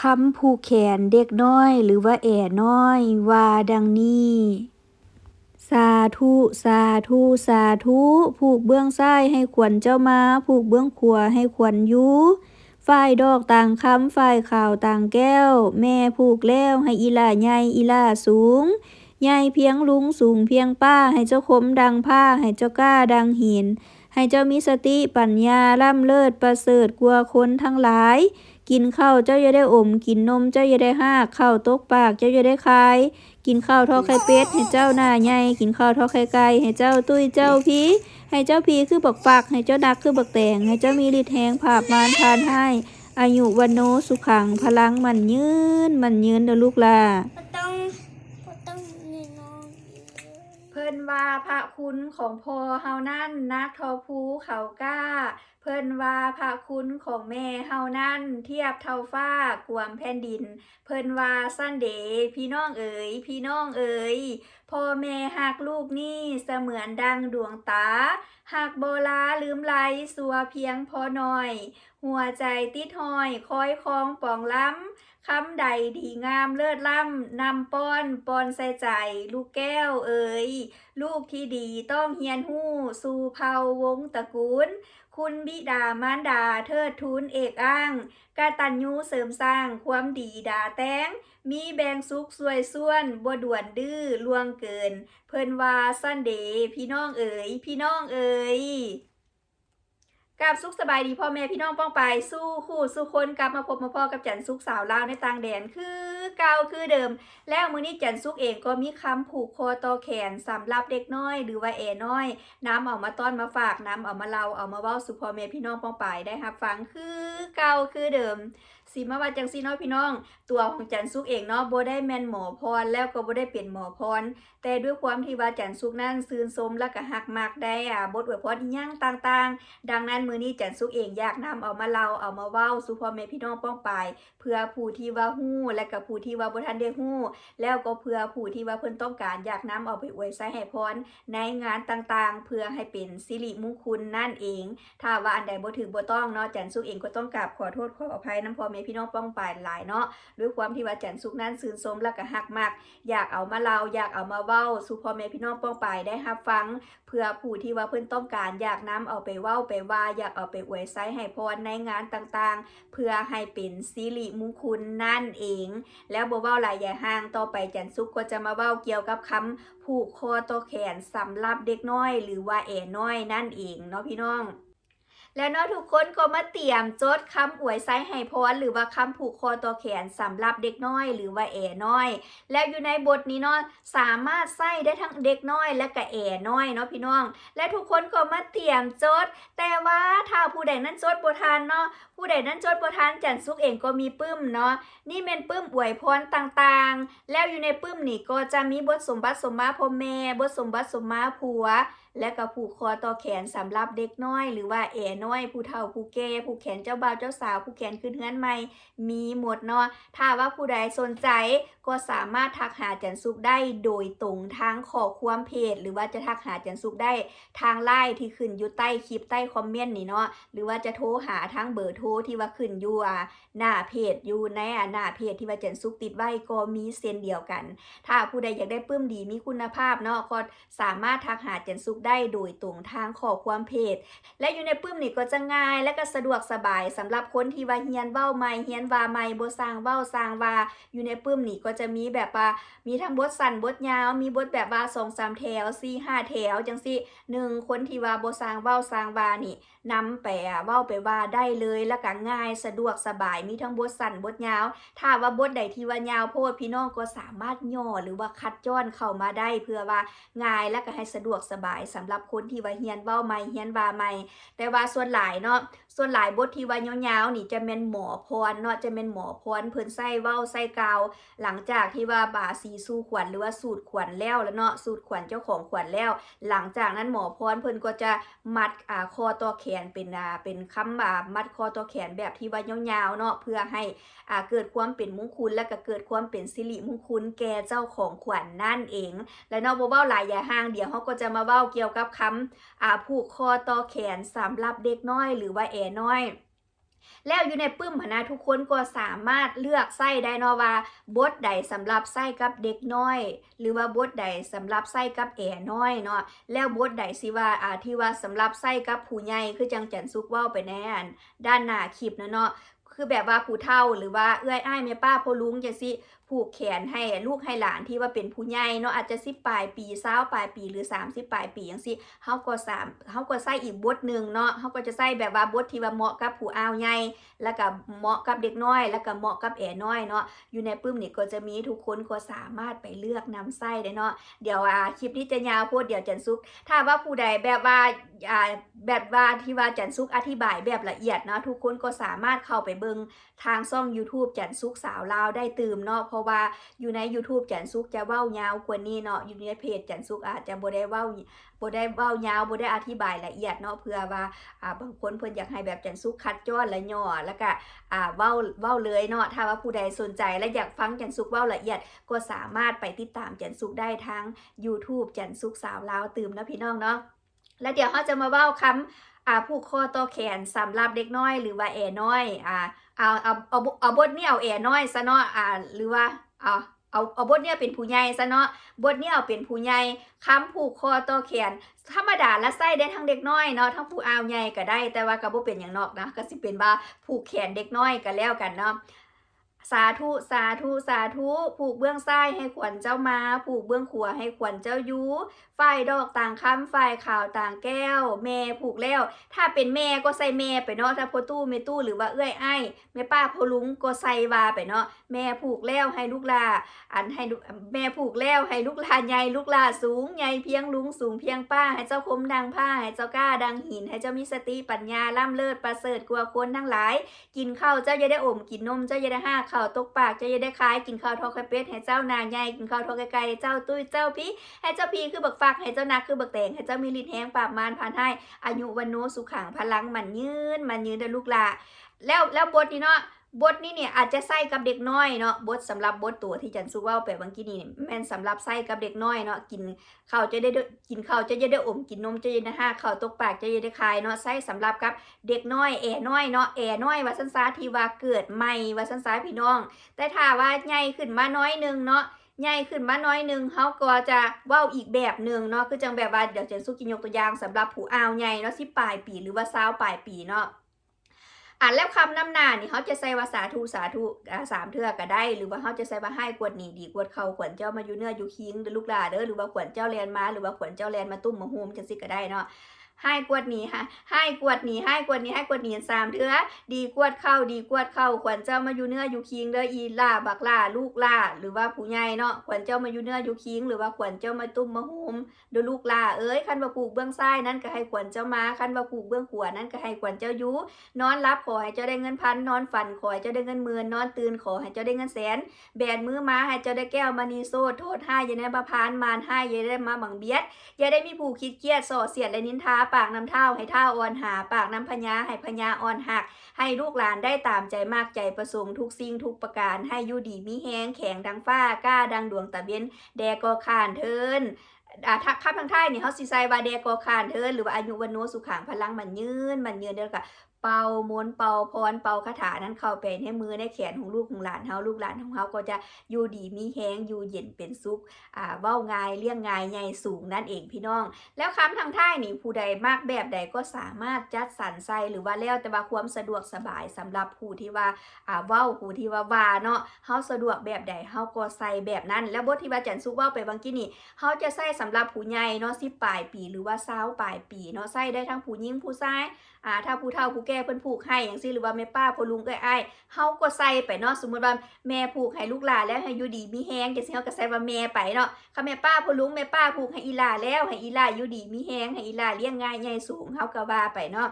คำผูกแขนเด็กน้อยหรือว่าแอ่น้อย ว่าดังนี้ สาธุสาธุสาธุผูกเบื้องซ้ายให้ขวัญเจ้ามาผูกเบื้องขวาให้ขวัญยูฝ่ายดอกต่างคำฝ่ายข่าวต่างแก้ว แม่ผูกแล้วให้อีล่าใหญ่อีล่าสูงใหญ่เพียงลุงสูงเพียงป้า ให้เจ้าคมดังผ้า ให้เจ้ากล้าดังหิน ให้เจ้ามีสติปัญญาล่ำเลิศประเสริฐกว่าคนทั้งหลาย กินข้าวเจ้าอย่าได้อม กินนมเจ้าอย่าได้ห้ากข้าวตกปากเจ้าอย่าได้คาย กินข้าวทอไข่เป็ดให้เจ้าหน้าใหญ่กินข้าวทอไข่ไก่ให้เจ้าตุ้ยเจ้าพีให้เจ้าพีคือบักปากให้เจ้าดักคือบักแตงให้เจ้ามีฤทธิ์แหงผาบมานทานให้อายุวันโนสุขังพลังมันยืนมันยืนเด้อลูกล่ะ นว่าพระคุณของพ่อเฮานั่นนักทอภูเขากล้า เพิ่นว่าพระคุณของแม่เฮานั่นเทียบเท่าฟ้ากวางแผ่นดิน เพิ่นว่าสั้นเดพี่น้องเอ๋ยพี่น้องเอ๋ยพ่อแม่หักลูกนี่เสมือนดังดวงตาหากโบลาลืมไหลสัวเพียงพอหน่อย หัวใจติดหอยคอยคองป่องล้ำ คำใดดีงามเลิศล้ำนำป้อนปอนใส่ใจ ลูกแก้วเอ๋ยลูกที่ดีต้องเฮียนหู้ สู่เผาวงตระกูล คุณบิดามารดาเทิดทูนเอกอ้างกาตัญญูเสริมสร้างความดีดาแต้งมีแบงสุขสวยส่วนบ่ด่วนดื้อลวงเกิน เพิ่นว่าสั้นเดพี่น้องเอ๋ยพี่น้องเอ๋ย กับสุขสบายดีพ่อแม่พี่น้องป้องไปสู้คู่สู้คนกลับมาพบมาพ่อกับจันสุขสาวลาวในต่างแดนคือเก่าคือเดิม แล้วมื้อนี้จันสุขเองก็มีคำผูกคอต่อแขนสำหรับเด็กน้อย หรือว่าเอน้อย น้ำเอามาต้อนมาฝากน้ำเอามาเล่าเอามาเว้าสู่พ่อแม่พี่น้องป้องไปได้รับฟังคือเก่าคือเดิม สิมาว่าจังซี่เนาะพี่น้อง ตัวของจันสุกเองเนาะบ่ได้แม่นหมอพรแล้วก็บ่ได้เป็นหมอพร แต่ด้วยความที่ว่าจันสุกนั้นซื่นสมและก็ฮักมักได้อ่าบทอวยพรอีหยังต่างๆ ดังนั้นมือนี้จันสุกเองอยากนำเอามาเล่าเอามาเว้าสู่พ่อแม่พี่น้องป้องไปเพื่อผู้ที่ว่าฮู้ และก็ผู้ที่ว่าบ่ทันได้ฮู้ แล้วก็เพื่อผู้ที่ว่าเพิ่นต้องการอยากนำเอาไปอวยใส่ให้พรในงานต่างๆ เพื่อให้เป็นสิริมงคลนั่นเอง ถ้าว่าอันใดบ่ถูกบ่ต้องเนาะจันสุกเองก็ต้องกราบขอโทษขออภัยนํพ่อแม่พี่น้องป้องปายหลายเนาะด้วยความที่ว่าจันสุกนั้นซื่นสมและก็ฮักมักอยากเอามาเล่าอยากเอามาเว้าสู่พ่อแม่พี่น้องป้องปายได้รับฟัง เพื่อผู้ที่ว่าเพิ่นต้องการอยากนำเอาไปเว้าไปว่าอยากเอาไปอวยไซให้พรในงานต่างๆ เพื่อให้เป็นสิริมงคลนั่นเอง แล้วบ่เว้าหลายใหญ่ห่างต่อไปจันสุกก็จะมาเว้าเกี่ยวกับคำผูกคอต่อแขนสำหรับเด็กน้อย หรือว่าแอน้อยนั่นเองเนาะพี่น้อง แล้วเนาะทุกคนก็มาเตรียมจดคำอวยไซให้พรหรือว่าคำผูกคอตัวแขนสำหรับเด็กน้อย หรือว่าแอน้อย แล้วอยู่ในบทนี้เนาะสามารถใส่ได้ทั้งเด็กน้อย และก็แอน้อยเนาะพี่น้อง และทุกคนก็มาเตรียมจด แต่ว่าถ้าผู้ใดนั้นจดบ่ทันเนาะผู้ใดนั้นจดบ่ทันจันซุกเองก็มีปึ้มเนาะนี่เป็นปึ้มอวยพรต่างๆ แล้วอยู่ในปึ้มนี่ก็จะมีบทสมบัติสมมาพ่อแม่บทสมบัติสมมาผัวและก็ผูกคอต่อแขนสำหรับเด็กน้อย หรือว่าแอน้อย ผู้เฒ่าผู้แก่ผู้แขนเจ้าบ่าวเจ้าสาว ผู้แขนขึ้นเฮือนใหม่ มีหมดเนาะถ้าว่าผู้ใดสนใจก็สามารถทักหาจันสุกได้โดยตรงทางขอความเพจ หรือว่าจะทักหาจันสุกได้ทางไลน์ที่ขึ้นอยู่ใต้คลิปใต้คอมเมนต์นี่เนาะหรือว่าจะโทรหาทางเบอร์โทรที่ว่าขึ้นอยู่อ่าหน้าเพจอยู่ในอ่าหน้าเพจที่ว่าจันสุกติดไว้ก็มีเส้นเดียวกัน ถ้าผู้ใดอยากได้ปื้มดีมีคุณภาพเนาะก็สามารถทักหาจันสุกได้โดยตรงทางขอความเพจ และอยู่ในปื้มนี่ก็จะง่ายและก็สะดวกสบายสำหรับคนที่ว่าเฮียนเว้าใหม่เฮียนว่าใหม่บ่สร้างเว้าสร้างว่าอยู่ในปื้มนี่ก็จะมีแบบว่ามีทั้งบทสั้นบทยาว มีบทแบบว่า2 3แถว4 5แถวจังซี่หนึ่งคนที่ว่าบ่สร้างเว้าสร้างว่านี่นำไปเว้าไปว่าได้เลยแล้วก็ง่ายสะดวกสบายมีทั้งบทสั้นบทยาว ถ้าว่าบทใดที่ว่ายาวโพดพี่น้องก็สามารถย่อหรือว่าคัดย้อนเข้ามาได้เพื่อว่าง่ายและก็ให้สะดวกสบายสำหรับคนที่ว่าเฮียนเว้าใหม่เฮียนว่าใหม่แต่ว่าส่วนหลายเนาะส่วนหลายบทที่ว่ายาวๆนี่จะเป็นหมอพรเนาะจะเป็นหมอพรเพิ่นใส่เว้าใส่กาว หลังจากที่ว่าบาสีสู้ขวัญหรือว่าสูตรขวัญแล้วแล้วเนาะสูตรขวัญเจ้าของขวัญแล้ว หลังจากนั้นหมอพรเพิ่นก็จะมัดอ่าคอต่อแขนเป็นอ่าเป็นคำอ่ามัดคอต่อแขนแบบที่ว่ายาวๆเนาะเพื่อให้อ่าเกิดความเป็นมงคลและก็เกิดความเป็นสิริมงคลแก่เจ้าของขวัญนั่นเอง และเนาะบ่เว้าหลายอย่าห่างเดี๋ยวเฮาก็จะมาเว้าเกี่ยวกับคำอ่าผูกคอต่อแขนสำหรับเด็กน้อยหรือว่าแอน้อย แล้วอยู่ในปื้มหั้นะทุกคนก็สามารถเลือกไส้ได้นอว่าบทใดสำหรับไส้กับเด็กน้อย หรือว่าบทใดสำหรับไส้กับแอน้อยเนาะแล้วบทใดสิว่าอาที่ว่าสำหรับไส้กับผู้ใหญ่คือจังจันซุกว้าไปในอันด้านหน้าคลิปนะเนาะ คือแบบว่าผู้เฒ่าหรือว่าเอื้อยอ้ายแม่ป้าพ่อลุงจังซี่ผูกแขนให้ลูกให้หลานที่ว่าเป็นผู้ใหญ่เนาะอาจจะสิปลายปีเศร้าปลายปีหรือ30ปลายปีจังซี่เฮาก็สามเฮาก็ใส่อีกบทหนึ่งเนาะเฮาก็จะใส่แบบว่าบทที่ว่าเหมาะกับผู้อ้าวใหญ่แล้วก็เหมาะกับเด็กน้อย แล้วก็เหมาะกับแอ๋น้อยเนาะอยู่ในปึ้มนี่ก็จะมีทุกคนก็สามารถไปเลือกนำไส้ได้เนาะเดี๋ยวอ่าคลิปนี้จะยาวโพดเดี๋ยวจันซุก ถ้าว่าผู้ใดแบบว่าอ่าแบบว่าที่ว่าจันซุกอธิบายแบบละเอียดเนาะทุกคนก็สามารถเข้าไปเบิงทางช่อง YouTube จันซุกสาวลาวได้ตื่มเนาะเพราะว่าอยู่ใน YouTube จันซุกจะเว้ายาวกว่านี้เนาะอยู่ในเพจจันซุกอาจจะบ่ได้เว้าบ่ได้เว้ายาวบ่ได้อธิบายละเอียดเนาะเพื่อว่าอ่าบางคนเพิ่นอยากให้แบบจันซุกคัดจ้อนและย่อแล้วก็อ่าเว้าเว้าเลยเนาะถ้าว่าผู้ใดสนใจและอยากฟังจันสุกเว้าละเอียดก็สามารถไปติดตามจันสุกได้ทั้ง YouTube จันสุกสาวลาวตื่มนะพี่น้องเนาะแล้วเดี๋ยวเราจะมาเว้าคำ อ่าผูกคอต่อแขนสำหรับเด็กน้อย หรือว่าแอน้อยอ่าเอาเอาเอาเอาบทนี้เอาแอน้อยซะเนาะอ่าหรือว่าเอาเอาเอาบทเนี่ยเป็นผู้ใหญ่ซะเนาะบทเนี่ยเอาเป็นผู้ใหญ่คำผูกคอต่อแขนธรรมดาและไส้ได้ทั้งเด็กน้อยเนาะทั้งผู้อาวใหญ่ก็ได้แต่ว่าก็บ่เป็นอย่างนอกนะก็สิเป็นว่าผูกแขนเด็กน้อยก็แล้วกันเนาะ สาธุสาธุสาธุผูกเบื้องซ้ายให้ขวัญเจ้ามาผูกเบื้องขวาให้ขวัญเจ้ายูฝ่ายดอกต่างคำฝ่ายขาวต่างแก้ว แม่ผูกแล้ว ถ้าเป็นแม่ก็ใส่แม่ไปเนาะถ้าพ่อตู้แม่ตู้หรือว่าเอื้อยไอ้แม่ป้าพ่อลุงก็ใส่วาไปเนาะแม่ผูกแล้วให้ลูกลาอันให้แม่ผูกแล้วให้ลูกลาใหญ่ลูกลาสูงใหญ่เพียงลุงสูงเพียงป้าให้เจ้าคมดังผ้าให้เจ้ากล้าดังหิน ให้เจ้ามีสติปัญญาล่ำเลิศประเสริฐกว่าคนทั้งหลาย กินข้าวเจ้าจะได้อมกินนมเจ้าจะได้ห้าข่าวตกปากจะยังได้คายกินข้าวทอดไข่เป็ดให้เจ้านางใหญ่กินข้าวทอดไก่ไก่เจ้าตุ้ยเจ้าพี่ให้เจ้าพีคือบักฟักให้เจ้านาคือบักแตงให้เจ้ามีลิ้นแห้งปากมานผ่านให้อายุวันโนสุขังพลังมันยืนมันยืนเด้อลูกหลาแล้วแล้วบทนี้เนาะ บทนี้เนี่ยอาจจะใส่กับเด็กน้อยเนาะบทสำหรับบทตัวที่จันซูเว่าไปบางกี้นี่แม่นสำหรับใส่กับเด็กน้อยเนาะกินข้าวจะได้กินข้าวจะได้ได้อมกินนมจะได้ห้าข้าวตกปากจะได้คายเนาะใส่สำหรับกับเด็กน้อยแอน้อยเนาะแอน้อยว่าสันซาที่ว่าเกิดใหม่ว่าสันซาพี่น้อง แต่ถ้าว่าใหญ่ขึ้นมาน้อยหนึงเนาะใหญ่ขึ้นมาน้อยหนึงเขาก็จะว้าอีกแบบหนึ่งเนาะคือจังแบบว่าเดี๋ยวจันซูกินยกตัวอย่างสำหรับผู้อาวใหญ่เนาะสิปลายปีหรือว่าสาวปลายปีเนาะ อ่านแล้วคำน้ำหนานี่เขาจะใส่ว่าสาธุสาธุสามเทื่อก็ได้ หรือว่าเขาจะใส่ว่าให้กวดหนีดีกวดเขาขวัญเจ้ามาอยู่เนื้ออยู่คิงหรือลูกหลาเด้อหรือว่าขวัญเจ้าเรียนมาหรือว่าขวัญเจ้าเรียนมาตุ้มมาโฮมจังสิก็ได้เนาะ ให้กวดหนีฮะให้กวดหนีให้กวดหนีให้กวดหนีสามเทื่อดีกวดเข้าดีกวดเข้าขวัญเจ้ามาอยู่เนื้ออยู่คิงเด้ออีล่าบักล่าลูกล่าหรือว่าผู้ใหญ่เนาะขวัญเจ้ามาอยู่เนื้ออยู่คิงหรือว่าขวัญเจ้ามาตุ้มมาโฮมเดูลูกหลาเอ้ยคันว่าปลูกเบื้องซ้ายนั้นก็ให้ขวัญเจ้ามาคันว่าปลูกเบื้องขวานั้นก็ให้ขวัญเจ้าอยูนอนรับขอให้เจ้าได้เงินพันนอนฝันขอให้เจ้าได้เงินหมื่นนอนตื่นขอให้เจ้าได้เงินแสนแบนมือมาให้เจ้าได้แก้วมณีโซดโทษให้อย่าได้มาพานมารให้อย่าได้มาบังเบียดอย่าได้มีผู้คิดเกียดส่อเสียดและนินทาปากน้ำเท่าให้เท่าอ่อนหา ปากน้ำพญาให้พญาอ่อนหัก ให้ลูกหลานได้ตามใจมากใจประสงค์ทุกสิ่งทุกประการให้ยู่ดีมีแห้งแข็งดังฟ้ากล้าดังดวงตะเบียนแดก็ขานเทินอ่าทักคับทางไทยนี่เขาสิไซว่าเดกอคานเทินหรือว่าอายุวันโนสุขังพลังมันยืนมันยืนเด้อค่ะ เป่ามนต์เป่าพรเป่าคาถานั้นเข้าไปในมือในแขนของลูกของหลานเฮาลูกหลานของเฮาก็จะอยู่ดีมีแฮงอยู่เย็นเป็นสุขอ่าเว้าง่ายเลี้ยงง่ายใหญ่สูงนั่นเองพี่น้อง แล้วคำทางไทยนี่ผู้ใดมากแบบใดก็สามารถจัดสรรใส่หรือว่าแล้วแต่ว่าความสะดวกสบายสำหรับผู้ที่ว่าอ่าเว้าผู้ที่ว่าว่าเนาะเฮาสะดวกแบบใดเฮาก็ใส่แบบนั้น แล้วบทที่ว่าจันสุกเว้าไปบางกี้นี่เขาจะใส่สำหรับผู้ใหญ่เนาะสิปลายปีหรือว่าเศร้าปลายปีเนาะใส่ได้ทั้งผู้หญิงผู้ชาย อ่าถ้าผู้เฒ่าผู้แก่เพิ่นผูกให้อย่างซี่หรือว่าแม่ป้าพ่อลุงเอ้ยอ้ายเฮาก็ใส่ไปเนาะสมมุติว่าแม่ผูกให้ลูกหลานแล้วให้อยู่ดีมีแฮงจังซี่เฮาก็ใส่ว่าแม่ไปเนาะถ้าแม่ป้าพ่อลุงแม่ป้าผูกให้อีหลาแล้วให้อีหลาอยู่ดีมีแฮงให้อีหลาเลี้ยงง่ายใหญ่สูงเฮาก็ว่าไปเนาะ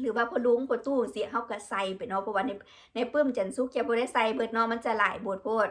หรือว่าพ่อลุงพ่อตู้เสียเฮาก็ใส่ไปเนาะเพราะว่าในในปึ้มจันซุกจะบ่ได้ใส่เบิดเนาะมันจะหลายบทโพด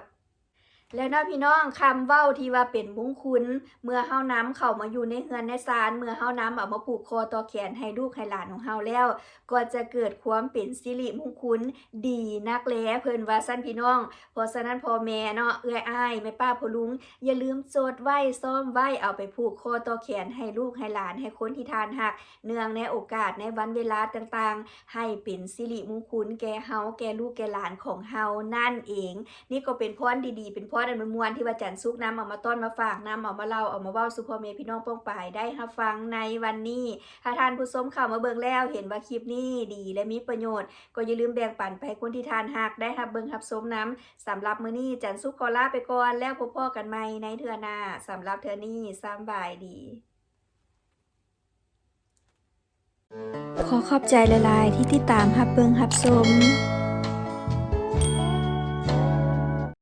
แล้วเนาะพี่น้องคำเว้าที่ว่าเป็นมงคุณเมื่อเฮานํเข้ามาอยู่ในเฮือนในศาลเมื่อเฮานํเอามาผูกคอต่อแขนให้ลูกให้หลานของเฮาแล้ว ก็จะเกิดความเป็นสิริมงคลดีนักแลเพิ่นว่าซั่นพี่น้อง เพราะฉะนั้นพ่อแม่เนาะเอื้อยอ้ายแม่ป้าพ่อลุง อย่าลืมจดไว้ซ่อมไว้เอาไปผูกคอต่อแขนให้ลูกให้หลานให้คนที่ทานหัก เนื่องในโอกาสในวันเวลาต่างๆ ให้เป็นสิริมงคลแก่เฮาแก่ลูกแก่หลานของเฮานั่นเอง นี่ก็เป็นพรดีๆเป็นพรอันมวลที่ว่าจันทร์สุกน้ำเอามาต้อนมาฝากน้ำเอามาเล่าเอามาเว้าสู่พ่อแม่พี่น้องป้องปายได้รับฟังในวันนี้ ถ้าท่านผู้ชมเข้ามาเบิ่งแล้ว เห็นว่าคลิปนี้ดีและมีประโยชน์ ก็อย่าลืมแบ่งปันไปให้คนที่ทานหักได้รับเบิ่งรับชมน้ำสำหรับมื้อนี้จันทร์สุกขอลาไปก่อนแล้วพบพ่อกันใหม่ในเทือหน้าสำหรับเทือนี้สำบายดี ขอขอบใจหลายที่ติดตามรับเบิ่งรับชม